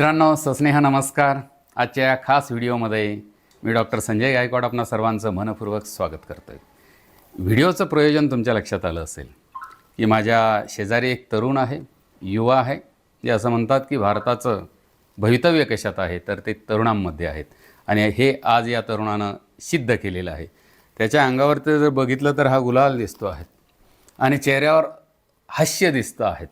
मित्रांनो सस्नेह नमस्कार. आजच्या या खास व्हिडिओमध्ये मी डॉक्टर संजय गायकवाड आपणा सर्वांचं मनपूर्वक स्वागत करतो आहे व्हिडिओचं प्रयोजन तुमच्या लक्षात आलं असेल की माझ्या शेजारी एक तरुण आहे युवा आहे जे असं म्हणतात की भारताचं भवितव्य कशात आहे तर ते तरुणांमध्ये आहेत. आणि हे आज या तरुणानं सिद्ध केलेलं आहे. त्याच्या अंगावरती जर बघितलं तर हा गुलाल दिसतो आहे. आणि चेहऱ्यावर हास्य दिसतं आहेत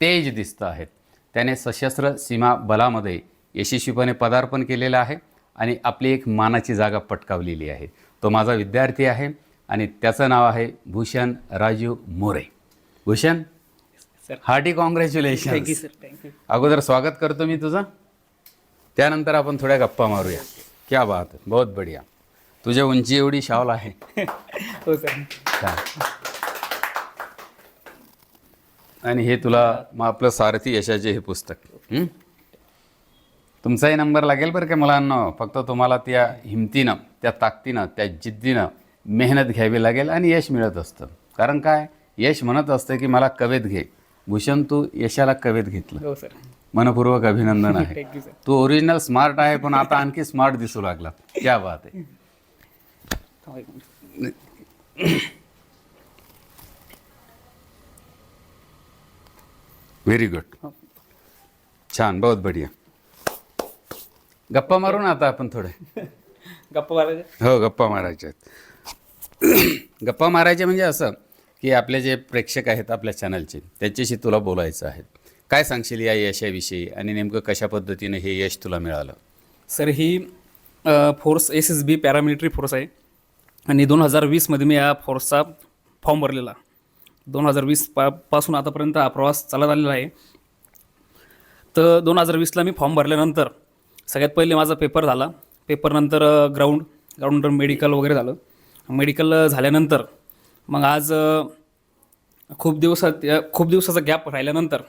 तेज दिसतं आहेत त्याने सशस्त्र सीमा बलामध्ये यशस्वीपणे पदार्पण केलेलं आहे आणि आपली एक मानाची जागा पटकावलेली आहे. तो माझा विद्यार्थी आहे आणि त्याचं नाव आहे Bhushan Raju More. Bhushan sir hearty congratulation thank you sir thank you अगोदर स्वागत करतो मी तुझं. त्यानंतर आपण थोड्या गप्पा मारूया. क्या बात बहुत बढिया. तुझ्या उंची एवढी शावल आहे. हो सर. आणि हे तुला मग आपलं सारथी यशाचे हे पुस्तक. हं? तुमचाही नंबर लागेल बरं का मुलांना? फक्त तुम्हाला त्या हिमतीनं त्या ताकदीनं त्या जिद्दीनं मेहनत घ्यावी लागेल आणि यश मिळत असतं. कारण काय? यश म्हणत असतं की मला कवेत घे. भूषण तू यशाला कवेत घेतलं. हो सर. मनपूर्वक अभिनंदन आहे. थँक्यू सर तू ओरिजिनल स्मार्ट आहे पण आता आणखी स्मार्ट दिसू लागला. क्या बात आहे थांबा एक मिनिट. व्हेरी गुड छान बहुत बढिया. गप्पा मारू ना आता आपण थोडे. गप्पा मारायचे? हो गप्पा मारायच्या आहेत. गप्पा मारायचे म्हणजे असं की आपले जे प्रेक्षक आहेत आपल्या चॅनलचे त्यांच्याशी तुला बोलायचं आहे. काय सांगशील या यशाविषयी आणि नेमकं कशा पद्धतीनं हे यश तुला मिळालं? सर ही force S S B paramilitary force आहे. आणि दोन हजार वीसमध्ये मी या फोर्सचा फॉर्म भरलेला. दोन हजार वीस पा पासून आतापर्यंत हा प्रवास चालत आलेला आहे. तर दोन हजार वीसला मी फॉर्म भरल्यानंतर सगळ्यात पहिले माझा पेपर झाला. पेपरनंतर ग्राउंड ग्राउंडनंतर मेडिकल वगैरे झालं. मेडिकल झाल्यानंतर मग आज खूप दिवसात खूप दिवसाचा गॅप राहिल्यानंतर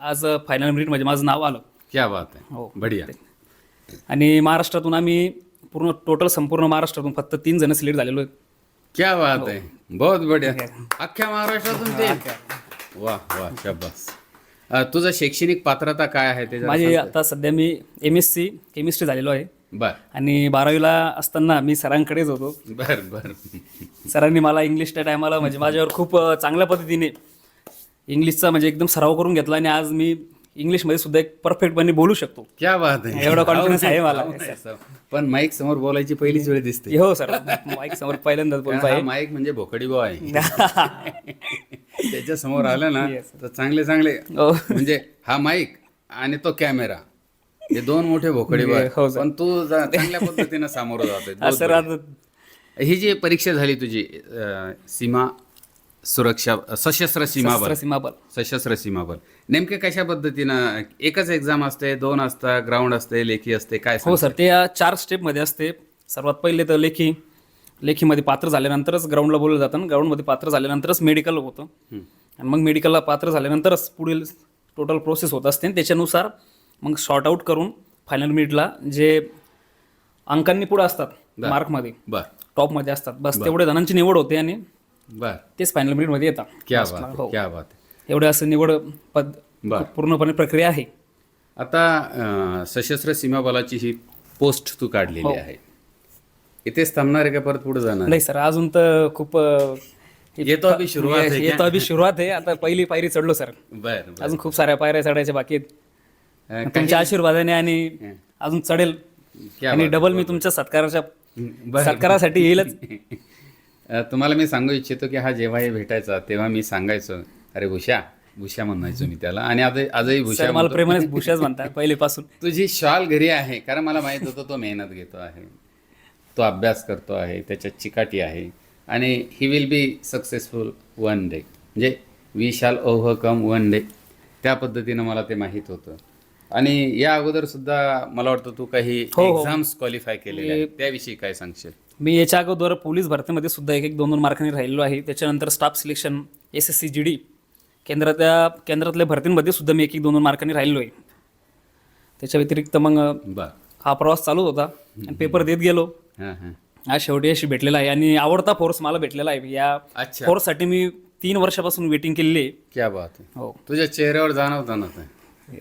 आज फायनल मिनिटमध्ये माझं नाव आलं. क्या बात आहे. हो. बढिया. आणि महाराष्ट्रातून आम्ही पूर्ण टोटल संपूर्ण महाराष्ट्रातून फक्त तीन जण सिलेक्ट झालेलो आहेत. क्या बात आहे बहुत बढिया. अख्ख्या महाराष्ट्रातून ते. वा वा शाबास. अ, तुझं शैक्षणिक पात्रता काय आहे ते जरा माझी आता सध्या मी एम एस सी केमिस्ट्री झालेलो आहे. बर. आणि बारावीला असताना मी सरांकडेच होतो. बर बर. सरांनी मला इंग्लिश त्या टायमाला म्हणजे माझ्यावर खूप अ, चांगल्या पद्धतीने इंग्लिशचा म्हणजे एकदम सराव करून घेतला आणि आज मी इंग्लिशमध्ये सुद्धा एक परफेक्टपणे बोलू शकतो. क्या बात आहे. एवढा confidence आहे मला. पण माईक समोर बोलायची पहिलीच वेळ दिसते. हो सर माईक समोर पहिल्यांदाच बोलतो आहे. माईक म्हणजे भोकडी बॉ आहे. त्याच्यासमोर आलं ना तर चांगले चांगले. हो. म्हणजे हा माईक आणि तो कॅमेरा हे दोन मोठे भोकडी बॉ हो. पण तू चांगल्या पद्धतीनं सामोरं जातोय. सर ही जी परीक्षा झाली तुझी सीमा सुरक्षा सशस्त्र सीमा बल. सीमाबल सशस्त्र सीमा बल. नेमके कशा पद्धतीनं एकच एक्झाम असते दोन असतात ग्राउंड असते लेखी असते काय हो सर ते या चार स्टेपमध्ये असते. सर्वात पहिले तर लेखी. लेखीमध्ये पात्र झाल्यानंतरच ग्राउंडला बोललं जातं ग्राउंडमध्ये पात्र झाल्यानंतरच मेडिकल होतं. आणि मग मेडिकलला पात्र झाल्यानंतरच पुढील टोटल प्रोसेस होत असते. आणि त्याच्यानुसार मग शॉर्ट आऊट करून फायनल मिनिटला जे अंकांनी पुढे असतात मार्कमध्ये बर. टॉपमध्ये असतात. बस तेवढ्या जणांची निवड होते आणि बर. तेच फायनल मिनिटमध्ये येतात. क्या बात आहे, क्या बात आहे. एवढं असं निवड पद बर. पूर्णपणे प्रक्रिया आहे. आता अं, सशस्त्र सीमा बलाची ही पोस्ट तू काढलेली आहे. इथेच थांबणार आहे का परत पुढे जाणार? नाही सर अजून तर खूप अ, येतो अभि सुरुवात आहे येतो अभि सुरुवात आहे. आता पहिली पायरी चढलो सर. बर बर. अजून खूप साऱ्या पायऱ्या चढायच्या बाकी आहेत. अं, तुमच्या आशीर्वादाने आणि अजून चढेल. क्या आणि डबल मी तुमच्या सत्काराच्या बर. सत्कारासाठी येईलच. तुम्हाला मी सांगू इच्छितो की हा जेव्हा हे भेटायचा तेव्हा मी सांगायचो अरे भूषा भूषा म्हणायचो मी त्याला. आणि आज आजही भूषा मला प्रेमाने भूषाच म्हणतात पहिलेपासून. तुझी शॉल घरी आहे कारण मला माहीत होतं तो मेहनत घेतो आहे. तो अभ्यास करतो आहे त्याच्यात चिकाटी आहे. आणि he will be successful one day म्हणजे we shall overcome one day त्या पद्धतीनं मला ते माहीत होतं. आणि या अगोदर सुद्धा मला वाटतं तू काही. एक्झाम्स क्वालिफाय केलेले आहेत. त्याविषयी काय सांगशील? मी याच्या अगोदर पोलीस भरतीमध्ये सुद्धा एक एक दोन दोन मार्कांनी राहिलेलो आहे. त्याच्यानंतर staff selection S S C G D केंद्रातल्या केंद्रातल्या भरतींमध्ये सुद्धा मी एक एक दोन दोन मार्कांनी राहिलो आहे. त्याच्या व्यतिरिक्त मग हा प्रवास चालू होता. आणि पेपर देत गेलो. हां हां. आज शेवटी अशी भेटलेला आहे आणि आवडता फोर्स मला भेटलेला आहे. या फोर्ससाठी मी तीन वर्षापासून वेटिंग केलेली आहे. क्या बात हो. तुझ्या चेहऱ्यावर जाणवतं ना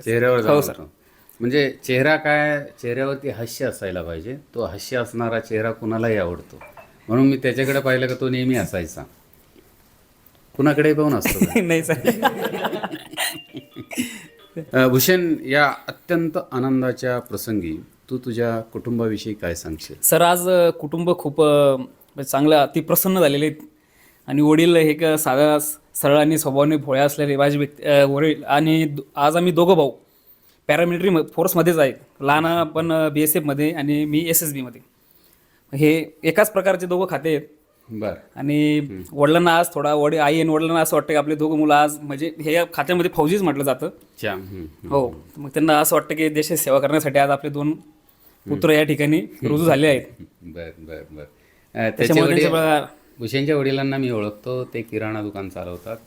चेहऱ्यावर हो, सर. जाणवतं. म्हणजे चेहरा काय चेहऱ्यावरती हास्य असायला पाहिजे. तो हास्य असणारा चेहरा कुणालाही आवडतो. म्हणून मी त्याच्याकडे पाहिलं का तो नेहमी असायचा. कुणाकडे पाहून असतो. का? नाही सर. भूषण या अत्यंत आनंदाच्या प्रसंगी तू तुझ्या कुटुंबाविषयी काय सांगशील? सर आज कुटुंब खूप चांगलं अति प्रसन्न झालेले आहेत. आणि वडील हे एक साधा सरळ आणि स्वभावाने भोळ्या असलेले माझे व्यक्ती वडील आणि आज आम्ही दोघं भाऊ. पॅरामिलिटरी म- फोर्समध्येच आहे. लहान पण बी एस एफमध्ये आणि मी एस एस बीमध्ये हे एकाच प्रकारचे दोघं खाते आहेत. बर. आणि वडिलांना आज थोडा वडील आई आणि वडिलांना असं वाटतं की आपले दोघं मुलं आज म्हणजे हे या खात्यामध्ये फौजीच म्हटलं जातं. हो. मग त्यांना असं वाटतं की देशाची सेवा करण्यासाठी आज आपले दोन पुत्र या ठिकाणी रुजू झाले आहेत. बर बर बर. अ, त्याचे त्याच्यामुळे त्यांच्या भूषणच्या वडिलांना मी ओळखतो. ते किराणा दुकान चालवतात.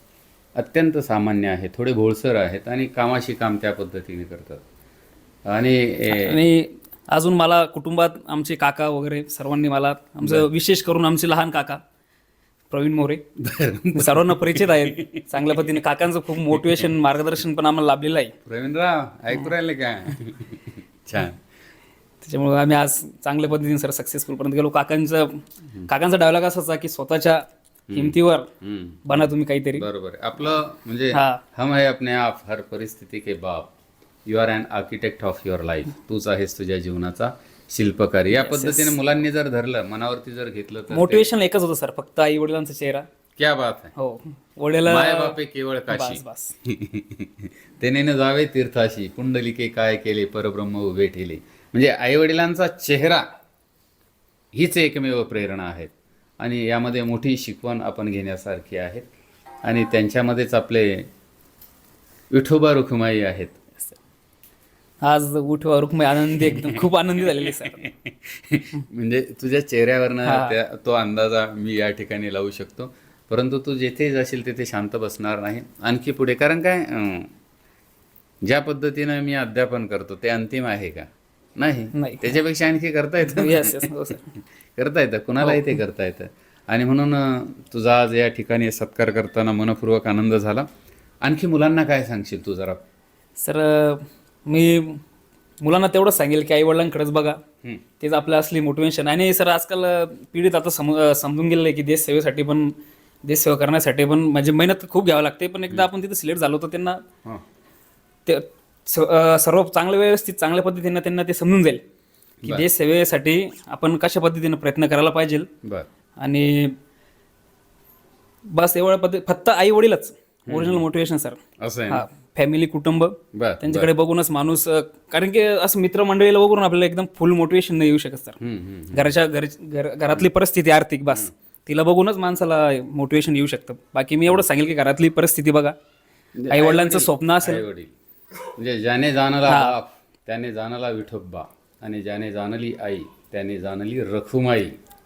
अत्यंत सामान्य आहे थोडे भोळसर आहेत आणि कामाशी काम त्या पद्धतीने करतात. आणि अजून मला कुटुंबात आमचे काका वगैरे सर्वांनी मला आमचं विशेष करून आमचे लहान काका प्रवीण मोरे. सर्वांना परिचित आहेत. चांगल्या पद्धतीने काकांचं खूप मोटिवेशन मार्गदर्शन पण आम्हाला लाभलेलं आहे. प्रवीणराव ऐकू राहिले काय छान. त्याच्यामुळे आम्ही आज चांगल्या पद्धतीने सर सक्सेसफुल पर्यंत गेलो. काकांचं काकांचा डायलॉग असाचा की स्वतःच्या हिमतीवर हम्म. बना तुम्ही काहीतरी. बरोबर आहे. आपलं म्हणजे हा. हम है अपने आप हर परिस्थिती के बाप. You are an architect of your life तूच आहेस तुझ्या जीवनाचा शिल्पकार. या पद्धतीने मुलांनी जर धरलं मनावरती जर घेतलं तर मोटिवेशन एकच होतं सर फक्त आई वडिलांचा चेहरा. क्या बात आहे. हो. वडिला माय बापे केवळ काशी. बस. बस तेने न जावे तीर्थाशी. पुंडलिके काय केले परब्रह्म उभे ठेले. म्हणजे आई वडिलांचा चेहरा हीच एकमेव प्रेरणा आहेत. आणि यामध्ये मोठी शिकवण आपण घेण्यासारखी आहे. आणि त्यांच्यामध्येच आपले विठोबा रुखमाई आहेत. आज उठवा रुक्मय आनंदी एकदम. खूप आनंदी झालेले सर म्हणजे तुझ्या चेहऱ्यावरनं त्या तो अंदाजा मी या ठिकाणी लावू शकतो. परंतु तू जेथे जाशील तिथे शांत बसणार नाही. आणखी पुढे कारण काय ज्या पद्धतीनं मी अध्यापन करतो ते अंतिम आहे का? नाही. त्याच्यापेक्षा आणखी करता येतं? हो करता येतं कुणालाही ते करता येतं आणि म्हणून तुझा आज या ठिकाणी सत्कार करताना मनपूर्वक आनंद झाला. आणखी मुलांना काय सांगशील तू जरा? सर मी मुलांना तेवढंच सांगेल की आईवडिलांकडेच बघा. हं. तेच आपलं असली मोटिवेशन आणि सर आजकाल पिढीत आता सम समजून गेलेलं आहे की देश सेवेसाठी पण देश सेवा करण्यासाठी पण म्हणजे मेहनत खूप घ्यावं लागते. पण एकदा आपण तिथे सिलेक्ट झालो तर त्यांना हं. ते सर्व चांगल्या व्यवस्थित चांगल्या पद्धतीनं त्यांना ते समजून जाईल. की देश सेवेसाठी आपण कशा पद्धतीनं प्रयत्न करायला पाहिजे? बर. आणि बस एवढ्या पद्धती फक्त आई वडीलच ओरिजिनल मोटिवेशन सर असं आहे ना? हा फॅमिली कुटुंब बर त्यांच्याकडे बघूनच माणूस अ, कारण की असं मित्रमंडळीला बघून आपल्याला एकदम फुल मोटिवेशन नाही येऊ शकत सर हम्म, हम्म. घराच्या घर घर- घरातली परिस्थिती आर्थिक बस. तिला बघूनच माणसाला मोटिवेशन येऊ शकतं. बाकी मी एवढं सांगेल की घरातली परिस्थिती बघा. आई वडिलांचं स्वप्न असेल. म्हणजे ज्याने जाणला बाप त्याने जाणला विठोबा. आणि ज्याने जाणली आई त्याने जाणली रखुमाई.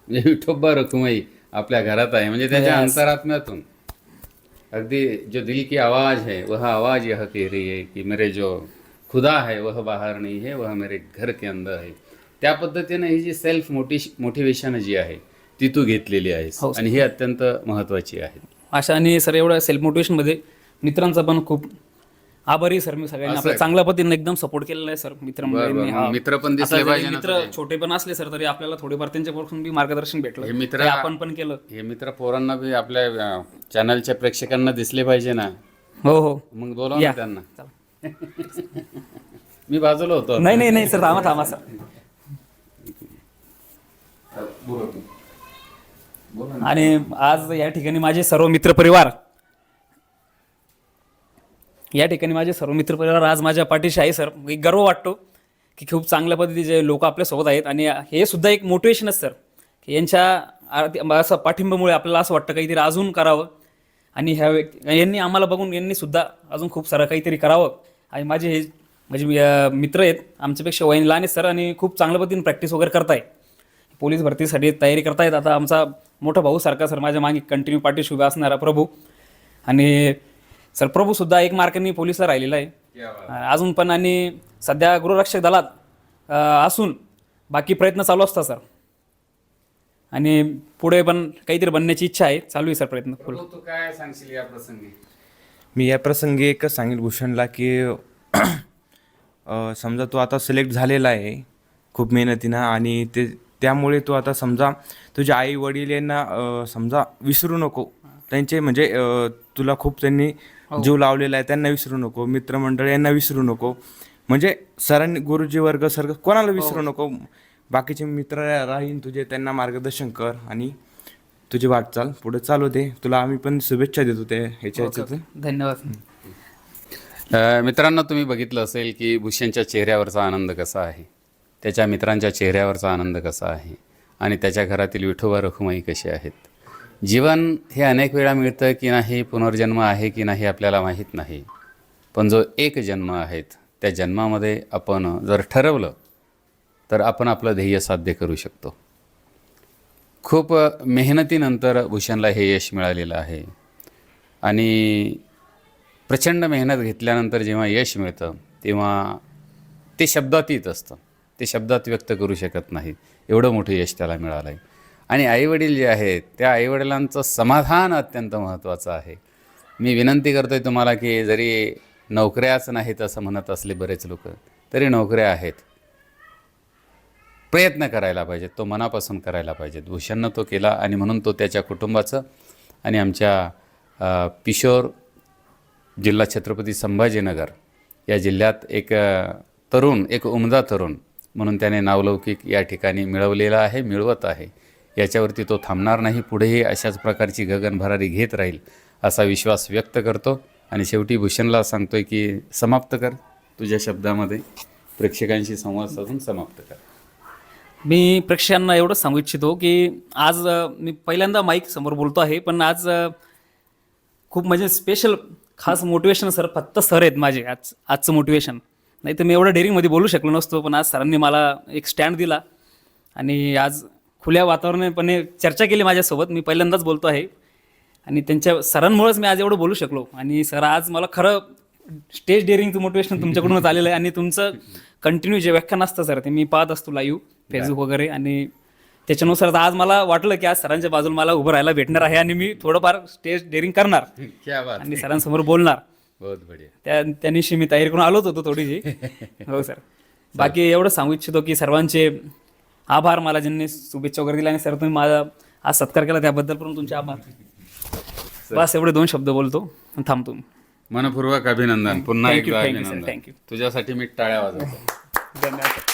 म्हणजे विठोबा रखुमाई आपल्या घरात आहे म्हणजे त्याच्या अंतरात्म्यातून. अगदी जो दिल की आवाज है वह आवाज यह कह रही है कि मेरे जो खुदा है वह बाहर नहीं है वह मेरे घर के अंदर है. त्या पद्धतीने ही जी सेल्फ मोटी मोटिवेशन जी आहे ती तू घेतलेली आहेस. हो, आणि ही अत्यंत महत्वाची आहे. अशा आणि सर एवढ्या सेल्फ मोटिवेशनमध्ये मित्रांचा पण खूप आभारी सर मी सगळ्यांनी आपल्या चांगल्या पद्धतीने एकदम सपोर्ट केलेला आहे सर. मित्रांनी मग मित्र पण दिसले पाहिजे ना मित्र छोटे पण असले सर तरी आपल्याला थोडेफार त्यांच्यापासून बी मार्गदर्शन भेटलं. हे मित्र ते आपण पण केलं. हे मित्र पोरांना बी आपल्या चॅनलच्या प्रेक्षकांना दिसले पाहिजे ना. हो हो. मग बोलवा ना या. त्यांना. चला. मी बाजूला होतो. नाही नाही नाही सर थांबा थांबा सर. आणि आज या ठिकाणी माझे सर्व मित्रपरिवार या ठिकाणी माझे सर्व मित्रपरिवार आज माझ्या पाठीशी आहे सर. एक गर्व वाटतो की खूप चांगल्या पद्धतीचे लोक आपल्यासोबत आहेत. आणि हे सुद्धा एक मोटिवेशनच सर. की यांच्या असं पाठिंब्यामुळे आपल्याला असं वाटतं काहीतरी अजून करावं. आणि ह्या व्यक्ती यांनी आम्हाला बघून यांनी सुद्धा अजून खूप सारं काहीतरी करावं. आणि माझे हे म्हणजे मित्र आहेत. आमच्यापेक्षा वयन लहान आहेत सर. आणि खूप चांगल्या पद्धतीने प्रॅक्टिस वगैरे करताय पोलीस भरतीसाठी तयारी करतायत. आता आमचा मोठा भाऊ सारखा सर. माझ्या मागे कंटिन्यू पाठीशी उभा असणारा प्रभू. आणि सर प्रभू सुद्धा एक मार्कांनी पोलिसला राहिलेला आहे. अजून पण आणि सध्या गृहरक्षक दलात अं, असून बाकी प्रयत्न चालू असतात सर. आणि पुढे पण काहीतरी बनण्याची इच्छा आहे. चालू आहे सर प्रयत्न फुल. तू काय सांगशील या प्रसंगी? मी या प्रसंगी एकच सांगेल भूषणला की अ, समजा तो आता सिलेक्ट झालेला आहे खूप मेहनतीनं आणि ते त्यामुळे तू आता समजा तुझ्या आई वडील यांना अ, समजा विसरू नको. त्यांचे म्हणजे अ, तुला खूप त्यांनी जीव लावलेला आहे त्यांना विसरू नको. मित्रमंडळ यांना विसरू नको. म्हणजे सरांनी गुरुजी वर्ग सर कोणाला विसरू नको? बाकीचे मित्र राहीन तुझे त्यांना मार्गदर्शन कर आणि तुझी वाटचाल पुढे चालू दे. तुला आम्ही पण शुभेच्छा देतो ते ह्याच्या ह्याच्यातून. धन्यवाद. अ, मित्रांनो तुम्ही बघितलं असेल की भूषणच्या चेहऱ्यावरचा आनंद कसा आहे? त्याच्या मित्रांच्या चेहऱ्यावरचा आनंद कसा आहे? आणि त्याच्या घरातील विठोबा रखुमाई कशी आहेत? जीवन हे अनेक वेळा मिळतं की नाही पुनर्जन्म आहे की नाही आपल्याला माहीत नाही. पण जो एक जन्म आहेत त्या जन्मामध्ये आपण जर ठरवलं तर आपण आपलं ध्येय साध्य करू शकतो. खूप मेहनतीनंतर भूषणला हे यश मिळालेलं आहे. आणि प्रचंड मेहनत घेतल्यानंतर जेव्हा यश मिळतं तेव्हा ते शब्दातीत असतं. ते शब्दात व्यक्त करू शकत नाही एवढं मोठं यश त्याला मिळालं आहे आणि आईवडील जे आहेत त्या आईवडिलांचं समाधान अत्यंत महत्त्वाचं आहे. मी विनंती करतो आहे तुम्हाला की जरी नोकऱ्याच नाहीत असं म्हणत असले बरेच लोक तरी नोकऱ्या आहेत. प्रयत्न करायला पाहिजेत तो मनापासून करायला पाहिजेत भूषणनं तो केला आणि म्हणून तो त्याच्या कुटुंबाचं आणि आमच्या पिशोर जिल्हा छत्रपती संभाजीनगर या जिल्ह्यात एक तरुण एक उमदा तरुण म्हणून त्याने नावलौकिक या ठिकाणी मिळवलेला आहे मिळवत आहे. याच्यावरती तो थांबणार नाही पुढेही अशाच प्रकारची गगनभरारी घेत राहील असा विश्वास व्यक्त करतो. आणि शेवटी भूषणला सांगतोय की समाप्त कर. तुझ्या शब्दामध्ये प्रेक्षकांशी संवाद साधून समाप्त कर. मी प्रेक्षकांना एवढंच सांगू इच्छितो की आज मी पहिल्यांदा माईक समोर बोलतो आहे पण आज खूप म्हणजे स्पेशल खास मोटिवेशन सर फक्त सर आहेत माझे आज आजचं मोटिवेशन नाही तर मी एवढं डेअरिंगमध्ये बोलू शकलो नसतो पण आज सरांनी मला एक स्टँड दिला. आणि आज खुल्या वातावरणापणे चर्चा केली माझ्यासोबत. मी पहिल्यांदाच बोलतो आहे. आणि त्यांच्या सरांमुळेच मी आज एवढं बोलू शकलो. आणि सर आज मला खरं स्टेज डेअरिंगचं मोटिवेशन तुमच्याकडूनच आलेलं आहे. आणि तुमचं कंटिन्यू जे व्याख्यान असतं सर ते मी पाहत असतो लाईव्ह फेसबुक वगैरे. आणि त्याच्यानुसार आज मला वाटलं की आज सरांच्या बाजूला मला उभं राहायला भेटणार आहे. आणि मी थोडंफार स्टेज डेअरिंग करणार. आणि सरांसमोर बोलणार. त्या त्या दिवशी मी तयारी करून आलोच होतो थोडीशी. हो सर. बाकी एवढं सांगू इच्छितो की सर्वांचे आभार मला ज्यांनी शुभेच्छा वगैरे दिल्या आणि सर तुम्ही माझा आज सत्कार केला त्याबद्दल पण तुमचे आभार. बस एवढे दोन शब्द बोलतो थांबतो. मनपूर्वक अभिनंदन. पुन्हा एकदा अभिनंदन. You. तुझ्यासाठी मी टाळ्या वाजवतो. धन्यवाद.